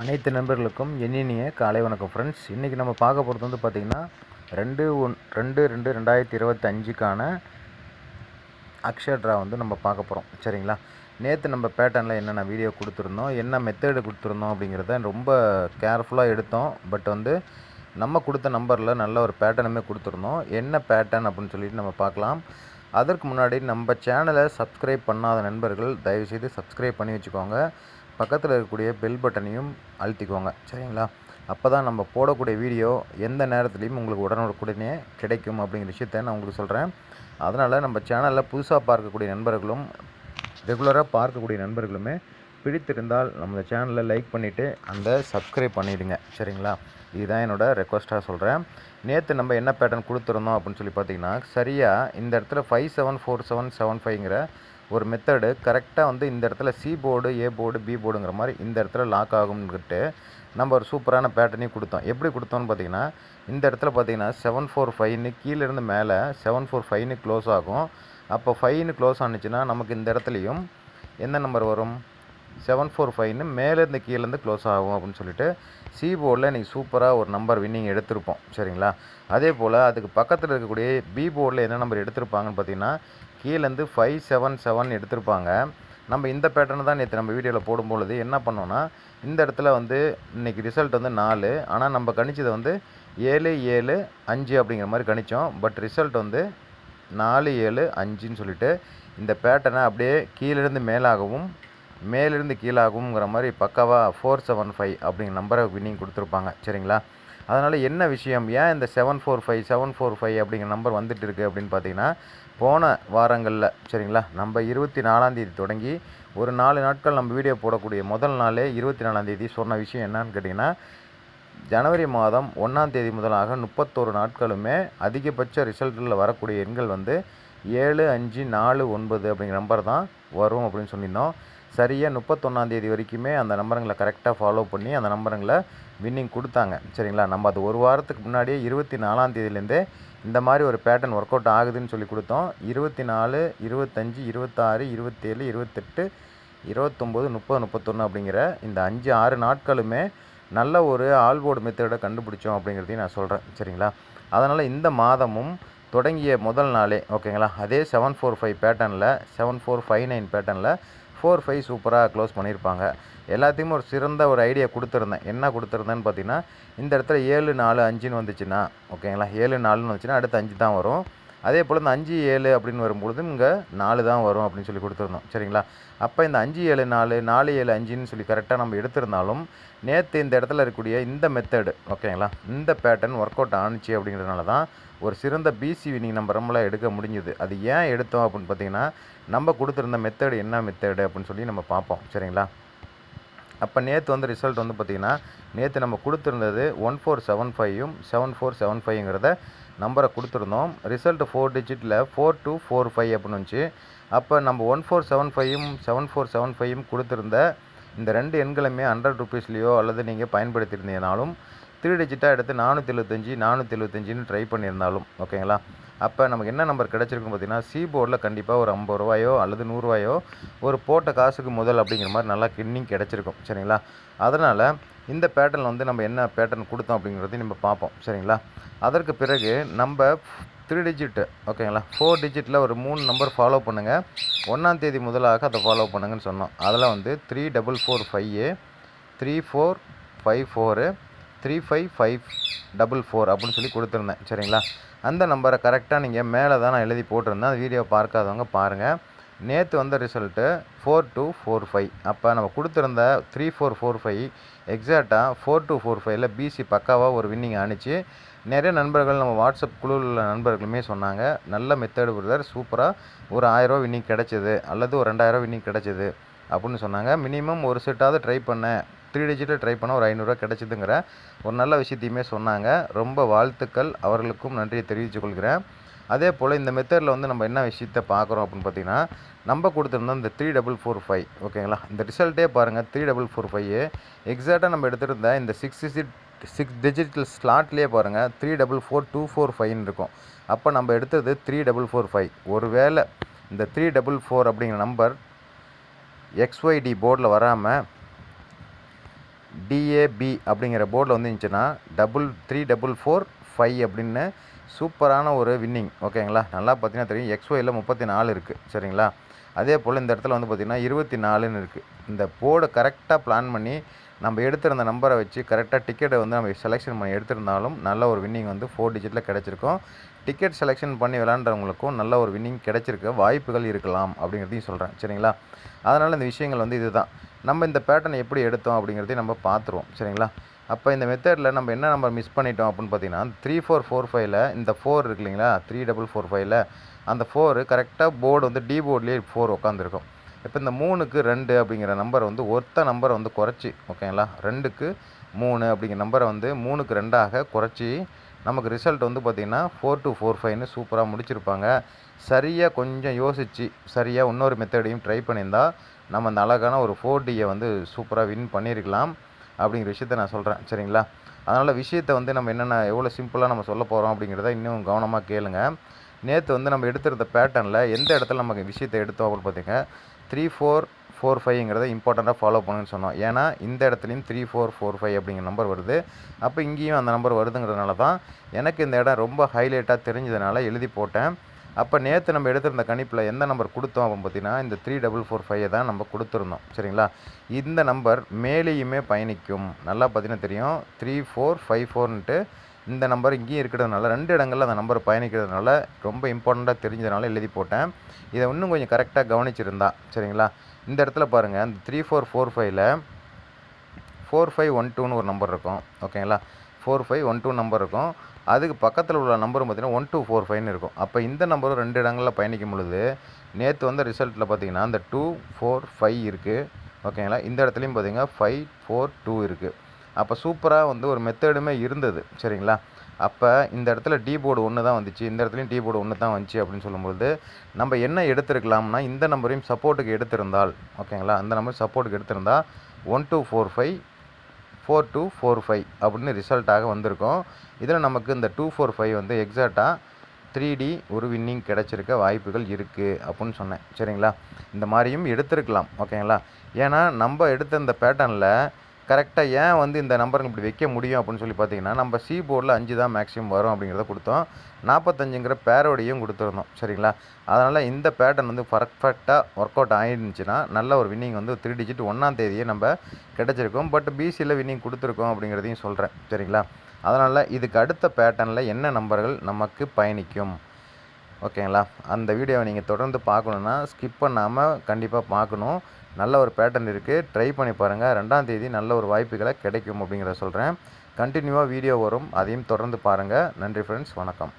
அனைத்து நண்பர்களுக்கும் இனிய காலை வணக்கம் ஃப்ரெண்ட்ஸ் இன்றைக்கி நம்ம பார்க்க போகிறது வந்து பார்த்திங்கன்னா ரெண்டு ஒன் ரெண்டு ரெண்டு ரெண்டாயிரத்தி இருபத்தஞ்சுக்கான அக்ஷய ட்ரா வந்து நம்ம பார்க்க போகிறோம் சரிங்களா? நேற்று நம்ம பேட்டர்னில் என்னென்ன வீடியோ கொடுத்துருந்தோம் என்ன மெத்தேடு கொடுத்துருந்தோம் அப்படிங்கிறத ரொம்ப கேர்ஃபுல்லாக எடுத்தோம். பட் வந்து நம்ம கொடுத்த நம்பரில் நல்ல ஒரு பேட்டர்னுமே கொடுத்துருந்தோம். என்ன பேட்டர்ன் அப்படின்னு சொல்லிட்டு நம்ம பார்க்கலாம். அதற்கு முன்னாடி நம்ம சேனலை சப்ஸ்கிரைப் பண்ணாத நண்பர்கள் தயவுசெய்து சப்ஸ்கிரைப் பண்ணி வச்சுக்கோங்க. பக்கத்தில் இருக்கக்கூடிய பெல் பட்டனையும் அழுத்திக்கோங்க. சரிங்களா? அப்போ தான் நம்ம போடக்கூடிய வீடியோ எந்த நேரத்துலையும் உங்களுக்கு உடனுக்குடனே கிடைக்கும் அப்படிங்கிற விஷயத்த நான் உங்களுக்கு சொல்கிறேன் அதனால் நம்ம சேனலில் புதுசாக பார்க்கக்கூடிய நண்பர்களும் ரெகுலராக பார்க்கக்கூடிய நண்பர்களுமே பிடித்திருந்தால் நம்ம சேனலை லைக் பண்ணிவிட்டு அந்த சப்ஸ்கிரைப் பண்ணிவிடுங்க சரிங்களா? இதுதான் என்னோடய ரெக்வஸ்ட்டாக சொல்கிறேன் நேற்று நம்ம என்ன பேட்டர்ன் கொடுத்துருந்தோம் அப்படின்னு சொல்லி பார்த்தீங்கன்னா சரியாக இந்த இடத்துல five seven four seven seven ஃபைவ்ங்கிற ஒரு மெத்தடு கரெக்டாக வந்து இந்த இடத்துல C board A board B போர்டுங்கிற மாதிரி இந்த இடத்துல லாக் ஆகும்னுக்கிட்டு நம்ம ஒரு சூப்பரான பேட்டர்னையும் கொடுத்தோம். எப்படி கொடுத்தோம்னு பார்த்தீங்கன்னா இந்த இடத்துல பார்த்தீங்கன்னா செவன் ஃபோர் ஃபைவ்னு கீழேருந்து மேலே செவன் ஃபோர் ஃபைவ்னு க்ளோஸ் ஆகும். அப்போ ஃபைவ்னு க்ளோஸ் ஆனிச்சுன்னா நமக்கு இந்த இடத்துலையும் எந்த நம்பர் வரும்? செவன் ஃபோர் ஃபைவ்னு மேலேருந்து கீழேருந்து க்ளோஸ் ஆகும் அப்படின்னு சொல்லிட்டு சி போர்டில் இன்றைக்கி சூப்பராக ஒரு நம்பர் வின்னிங் எடுத்திருப்போம். சரிங்களா? அதே போல் அதுக்கு பக்கத்தில் இருக்கக்கூடிய பி போர்டில் என்ன நம்பர் எடுத்திருப்பாங்கன்னு பார்த்தீங்கன்னா கீழேருந்து ஃபைவ் செவன் செவன் எடுத்திருப்பாங்க. நம்ம இந்த பேட்டர்ன் தான் நேற்று நம்ம வீடியோவில் போடும்பொழுது என்ன பண்ணோன்னா இந்த இடத்துல வந்து இன்றைக்கி ரிசல்ட் வந்து நாலு ஆனால் நம்ம கணிச்சதை வந்து ஏழு ஏழு அஞ்சு அப்படிங்கிற மாதிரி கணித்தோம் பட் ரிசல்ட் வந்து நாலு ஏழு அஞ்சுன்னு சொல்லிட்டு இந்த பேட்டர்னை அப்படியே கீழேருந்து மேலாகவும் மேலிருந்து கீழாகுங்கிற மாதிரி பக்காவாக ஃபோர் செவன் ஃபைவ் அப்படிங்கிற நம்பரை வின்னிங் கொடுத்துருப்பாங்க. சரிங்களா? அதனால் என்ன விஷயம்? ஏன் இந்த seven four five seven four five அப்படிங்கிற நம்பர் வந்துட்டு இருக்குது அப்படின்னு பார்த்தீங்கன்னா போன வாரங்களில் சரிங்களா? நம்ம இருபத்தி நாலாந்தேதி தொடங்கி ஒரு நாலு நாட்கள் நம்ம வீடியோ போடக்கூடிய முதல் நாளே இருபத்தி நாலாந்தேதி சொன்ன விஷயம் என்னன்னு கேட்டிங்கன்னா ஜனவரி மாதம் ஒன்றாம் தேதி முதலாக முப்பத்தோரு நாட்களுமே அதிகபட்ச ரிசல்ட்டில் வரக்கூடிய எண்கள் வந்து ஏழு அஞ்சு நாலு ஒன்பது அப்படிங்கிற நம்பர் தான் வரும் அப்படின்னு சொல்லியிருந்தோம். சரியாக முப்பத்தொன்னாந்தேதி வரைக்குமே அந்த நம்பருங்களை கரெக்டாக ஃபாலோ பண்ணி அந்த நம்பருங்களை வின்னிங் கொடுத்தாங்க. சரிங்களா? நம்ம அது ஒரு வாரத்துக்கு முன்னாடியே இருபத்தி நாலாந்தேதியிலேருந்தே இந்த மாதிரி ஒரு பேட்டர்ன் ஒர்க் அவுட் ஆகுதுன்னு சொல்லி கொடுத்தோம். இருபத்தி நாலு இருபத்தஞ்சி இருபத்தாறு இருபத்தேழு இருபத்தெட்டு இருபத்தொம்போது முப்பது முப்பத்தொன்று அப்படிங்கிற இந்த அஞ்சு ஆறு நாட்களுமே நல்ல ஒரு ஆல்போர்டு மெத்தடை கண்டுபிடிச்சோம் அப்படிங்கிறதையும் நான் சொல்கிறேன் சரிங்களா? அதனால் இந்த மாதமும் தொடங்கிய முதல் நாளே ஓகேங்களா? அதே செவன் ஃபோர் ஃபைவ் பேட்டர்னில் செவன் ஃபோர் ஃபைவ் நைன் பேட்டர்னில் ஃபோர் ஃபைவ் சூப்பராக க்ளோஸ் பண்ணியிருப்பாங்க எல்லாத்தையும் ஒரு சிறந்த ஒரு ஐடியா கொடுத்துருந்தேன். என்ன கொடுத்துருந்தேன்னு பார்த்தீங்கன்னா இந்த இடத்துல ஏழு நாலு அஞ்சுன்னு வந்துச்சுன்னா ஓகேங்களா ஏழு நாலுன்னு வந்துச்சுன்னா அடுத்து அஞ்சு தான் வரும். அதே போல் இந்த அஞ்சு ஏழு அப்படின்னு வரும்பொழுது இங்கே நாலு தான் வரும் அப்படின்னு சொல்லி கொடுத்துருந்தோம். சரிங்களா? அப்போ இந்த அஞ்சு ஏழு நாலு நாலு ஏழு அஞ்சுன்னு சொல்லி கரெக்டாக நம்ம எடுத்திருந்தாலும் நேற்று இந்த இடத்துல இருக்கக்கூடிய இந்த மெத்தடு ஓகேங்களா? இந்த பேட்டர்ன் ஒர்க் அவுட் ஆணுச்சு அப்படிங்கிறதுனால தான் ஒரு சிறந்த பிசி வினிங் நம்ம ரொம்பலாம் எடுக்க முடிஞ்சுது. அது ஏன் எடுத்தோம் அப்படின்னு பார்த்தீங்கன்னா நம்ம கொடுத்துருந்த மெத்தடு என்ன மெத்தடு அப்படின்னு சொல்லி நம்ம பார்ப்போம். சரிங்களா? அப்போ நேற்று வந்து ரிசல்ட் வந்து பார்த்திங்கன்னா நேற்று நம்ம கொடுத்துருந்தது ஒன் ஃபோர் செவன் ஃபைவும் செவன் ஃபோர் செவன் ஃபைவ்ங்கிறத நம்பரை கொடுத்துருந்தோம். ரிசல்ட் ஃபோர் டிஜிட்டில் ஃபோர் டூ ஃபோர் ஃபைவ் அப்படின்னு வந்துச்சு. அப்போ நம்ம ஒன் ஃபோர் செவன் ஃபைவும் செவன் ஃபோர் செவன் ஃபைவும் கொடுத்துருந்த இந்த ரெண்டு எண்களுமே ஹண்ட்ரட் ருபீஸ்லேயோ அல்லது நீங்கள் பயன்படுத்தியிருந்தீங்கனாலும் த்ரீ டிஜிட்டாக எடுத்து நானூற்றி எழுபத்தஞ்சி நானூற்றி எழுபத்தஞ்சின்னு ட்ரை பண்ணியிருந்தாலும் ஓகேங்களா? அப்போ நமக்கு என்ன நம்பர் கிடச்சிருக்குன்னு பார்த்தீங்கன்னா சி போர்டில் கண்டிப்பாக ஒரு ஐம்பது ரூபாயோ அல்லது நூறுரூவாயோ ஒரு போட்ட காசுக்கு முதல் அப்படிங்கிற மாதிரி நல்லா கின்னிங் கிடச்சிருக்கும் சரிங்களா? அதனால் இந்த பேட்டர்ன் வந்து நம்ம என்ன பேட்டர்ன் கொடுத்தோம் அப்படிங்கிறதையும் நம்ம பார்ப்போம். சரிங்களா? அதற்கு பிறகு நம்ம த்ரீ டிஜிட்டு ஓகேங்களா? ஃபோர் டிஜிட்டில் ஒரு மூணு நம்பர் ஃபாலோ பண்ணுங்கள் ஒன்றாந்தேதி முதலாக அதை ஃபாலோ பண்ணுங்கன்னு சொன்னோம். அதில் வந்து three double four five three four five four three five five double four அப்படின்னு சொல்லி கொடுத்துருந்தேன். சரிங்களா? அந்த நம்பரை கரெக்டாக நீங்கள் மேலே தான் நான் எழுதி போட்டிருந்தேன். அந்த வீடியோ பார்க்காதவங்க பாருங்கள் நேற்று வந்த result four two four five அப்போ நம்ம கொடுத்துருந்த த்ரீ ஃபோர் ஃபோர் ஃபைவ் எக்ஸாக்டாக ஃபோர் டூ ஃபோர் ஃபைவ்ல பிசி பக்காவாக ஒரு வின்னிங் ஆணிச்சு நிறைய நண்பர்கள் நம்ம வாட்ஸ்அப் குழுவில் உள்ள நண்பர்களுமே சொன்னாங்க நல்ல மெத்தேடு பிரதர் சூப்பராக ஒரு ஆயிரரூவா வின்னிங் கிடச்சிது அல்லது ஒரு ரெண்டாயிரம் வின்னிங் கிடச்சிது அப்படின்னு சொன்னாங்க. மினிமம் ஒரு செட்டாவது ட்ரை பண்ணேன் த்ரீ டிஜிட்டில் ட்ரை பண்ண ஒரு ஐநூறுரூவா கிடச்சிதுங்கிற ஒரு நல்ல விஷயத்தையுமே சொன்னாங்க. ரொம்ப வாழ்த்துக்கள் அவர்களுக்கும் நன்றியை தெரிவித்துக் கொள்கிறேன். அதே போல் இந்த மெத்தடில் வந்து நம்ம என்ன விஷயத்தை பார்க்குறோம் அப்படின்னு பார்த்தீங்கன்னா நம்ம கொடுத்துருந்தோம் இந்த த்ரீ டபுள் ஃபோர் ஃபைவ் ஓகேங்களா? இந்த ரிசல்ட்டே பாருங்கள் த்ரீ டபுள் ஃபோர் ஃபைவ் எக்ஸாக்டாக நம்ம எடுத்திருந்த இந்த சிக்ஸ் டிஜிட் சிக்ஸ் டிஜிட்டல் ஸ்லாட்லேயே பாருங்கள் three double four two four ஃபைவ்னு இருக்கும். அப்போ நம்ம எடுத்தது த்ரீ டபுள் ஃபோர் ஃபைவ் ஒருவேளை இந்த த்ரீ டபுள் ஃபோர் அப்படிங்கிற நம்பர் எக்ஸ்ஒய்டி போர்டில் வராமல் டிஏபி அப்படிங்கிற போர்டில் வந்து double three double four five அப்படின்னு சூப்பரான ஒரு வின்னிங் ஓகேங்களா? நல்லா பார்த்தீங்கன்னா தெரியும். எக்ஸ்ஒயில் முப்பத்தி நாலு இருக்குது சரிங்களா? அதே போல் இந்த இடத்துல வந்து பார்த்திங்கன்னா இருபத்தி நாலுன்னு இருக்குது இந்த போர்டை கரெக்டாக பிளான் பண்ணி நம்ம எடுத்திருந்த நம்பரை வச்சு கரெக்டாக டிக்கெட்டை வந்து நம்ம செலெக்ஷன் பண்ணி எடுத்திருந்தாலும் நல்ல ஒரு வின்னிங் வந்து ஃபோர் டிஜிட்டில் கிடச்சிருக்கும். டிக்கெட் செலெக்ஷன் பண்ணி விளாண்டவங்களுக்கும் நல்ல ஒரு வின்னிங் கிடைச்சிருக்க வாய்ப்புகள் இருக்கலாம் அப்படிங்கிறதையும் சொல்கிறேன் சரிங்களா? அதனால் இந்த விஷயங்கள் வந்து இதுதான். நம்ம இந்த பேட்டர்ன் எப்படி எடுத்தோம் அப்படிங்கிறதையும் நம்ம பார்த்துருவோம் சரிங்களா? அப்போ இந்த மெத்தடில் நம்ம என்ன நம்பர் மிஸ் பண்ணிட்டோம் அப்படின்னு பார்த்தீங்கன்னா த்ரீ ஃபோர் ஃபோர் ஃபைவ்ல இந்த ஃபோர் இருக்கு இல்லைங்களா? த்ரீ டபுள் ஃபோர் ஃபைவ்ல அந்த ஃபோரு கரெக்டாக போர்டு வந்து டி போர்ட்லேயே ஃபோர் உட்காந்துருக்கும் இப்போ இந்த மூணுக்கு ரெண்டு அப்படிங்கிற நம்பர் வந்து ஒருத்த நம்பரை வந்து குறைச்சி ஓகேங்களா? ரெண்டுக்கு மூணு அப்படிங்கிற நம்பரை வந்து மூணுக்கு ரெண்டாக குறைச்சி நமக்கு ரிசல்ட் வந்து பார்த்திங்கன்னா ஃபோர் டூ ஃபோர் ஃபைவ்னு சூப்பராக முடிச்சிருப்பாங்க. சரியாக கொஞ்சம் யோசித்து சரியாக இன்னொரு மெத்தடையும் ட்ரை பண்ணியிருந்தால் நம்ம அந்த அழகான ஒரு ஃபோர் டியை வந்து சூப்பராக வின் பண்ணியிருக்கலாம். அப்படிங்கிற விஷயத்த நான் சொல்கிறேன் சரிங்களா? அதனால் விஷயத்தை வந்து நம்ம என்னென்ன எவ்வளோ சிம்பிளாக நம்ம சொல்ல போகிறோம் அப்படிங்கிறத இன்னும் கவனமாக கேளுங்க. நேற்று வந்து நம்ம எடுத்திருந்த பேட்டர்னில் எந்த இடத்துல நம்ம விஷயத்தை எடுத்தோம் அப்படின்னு பார்த்தீங்க த்ரீ ஃபோர் ஃபோர் ஃபைவ்ங்கிறத இம்பார்ட்டண்ட்டாக ஃபாலோ பண்ணுன்னு சொன்னோம். ஏன்னா இந்த இடத்துலையும் த்ரீ ஃபோர் ஃபோர் ஃபைவ் அப்படிங்கிற நம்பர் வருது. அப்போ இங்கேயும் அந்த நம்பர் வருதுங்கிறதுனால தான் எனக்கு இந்த இடம் ரொம்ப ஹைலைட்டாக தெரிஞ்சதுனால எழுதி போட்டேன். அப்போ நேற்று நம்ம எடுத்திருந்த கணிப்பில் எந்த நம்பர் கொடுத்தோம் அப்படின்னு பார்த்தீங்கன்னா இந்த த்ரீ டபுள் ஃபோர் ஃபைவை தான் நம்ம கொடுத்துருந்தோம். சரிங்களா? இந்த நம்பர் மேலேயுமே பயணிக்கும். நல்லா பார்த்தீங்கன்னா தெரியும். த்ரீ ஃபோர் ஃபைவ் ஃபோர்ன்ட்டு இந்த நம்பர் இங்கேயும் இருக்கிறதுனால ரெண்டு இடங்களில் அந்த நம்பர் பயணிக்கிறதுனால ரொம்ப இம்பார்ட்டண்ட்டாக தெரிஞ்சதுனால எழுதி போட்டேன். இதை இன்னும் கொஞ்சம் கரெக்டாக கவனிச்சிருந்தா சரிங்களா? இந்த இடத்துல பாருங்கள் இந்த த்ரீ ஃபோர் ஃபோர் ஃபைவ்ல ஃபோர் ஃபைவ் ஒன் டூன்னு ஒரு நம்பர் இருக்கும். ஓகேங்களா? Four five one two number இருக்கும். அதுக்கு பக்கத்தில் உள்ள நம்பரும் பார்த்திங்கன்னா ஒன் டூ ஃபோர் ஃபைவ்னு இருக்கும். அப்போ இந்த நம்பரும் ரெண்டு இடங்களில் பயணிக்கும் பொழுது நேற்று வந்த ரிசல்ட்டில் பார்த்தீங்கன்னா இந்த டூ ஃபோர் ஃபைவ் இருக்குது ஓகேங்களா இந்த இடத்துலையும் பார்த்தீங்கன்னா ஃபைவ் ஃபோர் டூ இருக்குது அப்போ சூப்பராக வந்து ஒரு மெத்தடுமே இருந்தது. சரிங்களா? அப்போ இந்த இடத்துல டி போர்டு ஒன்று தான் வந்துச்சு. இந்த இடத்துலையும் டி போர்டு ஒன்று தான் வந்துச்சு அப்படின்னு சொல்லும்பொழுது நம்ம என்ன எடுத்திருக்கலாம்னா இந்த நம்பரையும் சப்போர்ட்டுக்கு எடுத்திருந்தால் ஓகேங்களா அந்த நம்பர் சப்போர்ட்டுக்கு எடுத்திருந்தால் one two four five four two four five அப்படின்னு ரிசல்ட்டாக வந்திருக்கும். இதில் நமக்கு இந்த டூ ஃபோர் ஃபைவ் வந்து எக்ஸாக்டாக த்ரீ டி ஒரு வின்னிங் கிடச்சிருக்க வாய்ப்புகள் இருக்குது அப்படின்னு சொன்னேன். சரிங்களா? இந்த மாதிரியும் எடுத்திருக்கலாம். ஓகேங்களா? ஏன்னா நம்ம எடுத்த இந்த பேட்டர்னில் கரெக்டாக ஏன் வந்து இந்த நம்பருக்கு இப்படி வைக்க முடியும் அப்படின்னு சொல்லி பார்த்தீங்கன்னா நம்ம சி போர்டில் அஞ்சு தான் மேக்ஸிமம் வரும் அப்படிங்கிறத கொடுத்தோம். நாற்பத்தஞ்சுங்கிற பேரோடையும் கொடுத்துருந்தோம் சரிங்களா? அதனால் இந்த பேட்டர்ன் வந்து பர்ஃபெக்டாக ஒர்க் அவுட் ஆகிருந்துச்சுன்னா நல்ல ஒரு வின்னிங் வந்து த்ரீ டிஜிட் ஒன்றாம் தேதியே நம்ம கிடச்சிருக்கோம். பட் பிசியில் வின்னிங் கொடுத்துருக்கோம் அப்படிங்கிறதையும் சொல்கிறேன் சரிங்களா? அதனால் இதுக்கு அடுத்த பேட்டர்னில் என்ன நம்பர்கள் நமக்கு பயணிக்கும்? ஓகேங்களா? அந்த வீடியோவை நீங்கள் தொடர்ந்து பார்க்கணுன்னா ஸ்கிப் பண்ணாமல் கண்டிப்பாக பார்க்கணும். நல்ல ஒரு பேட்டர்ன் இருக்குது ட்ரை பண்ணி பாருங்கள் ரெண்டாம் தேதி நல்ல ஒரு வாய்ப்புகளை கிடைக்கும் அப்படிங்கிறத சொல்கிறேன் கண்டினியூவாக வீடியோ வரும். அதையும் தொடர்ந்து பாருங்கள் நன்றி ஃப்ரெண்ட்ஸ் வணக்கம்.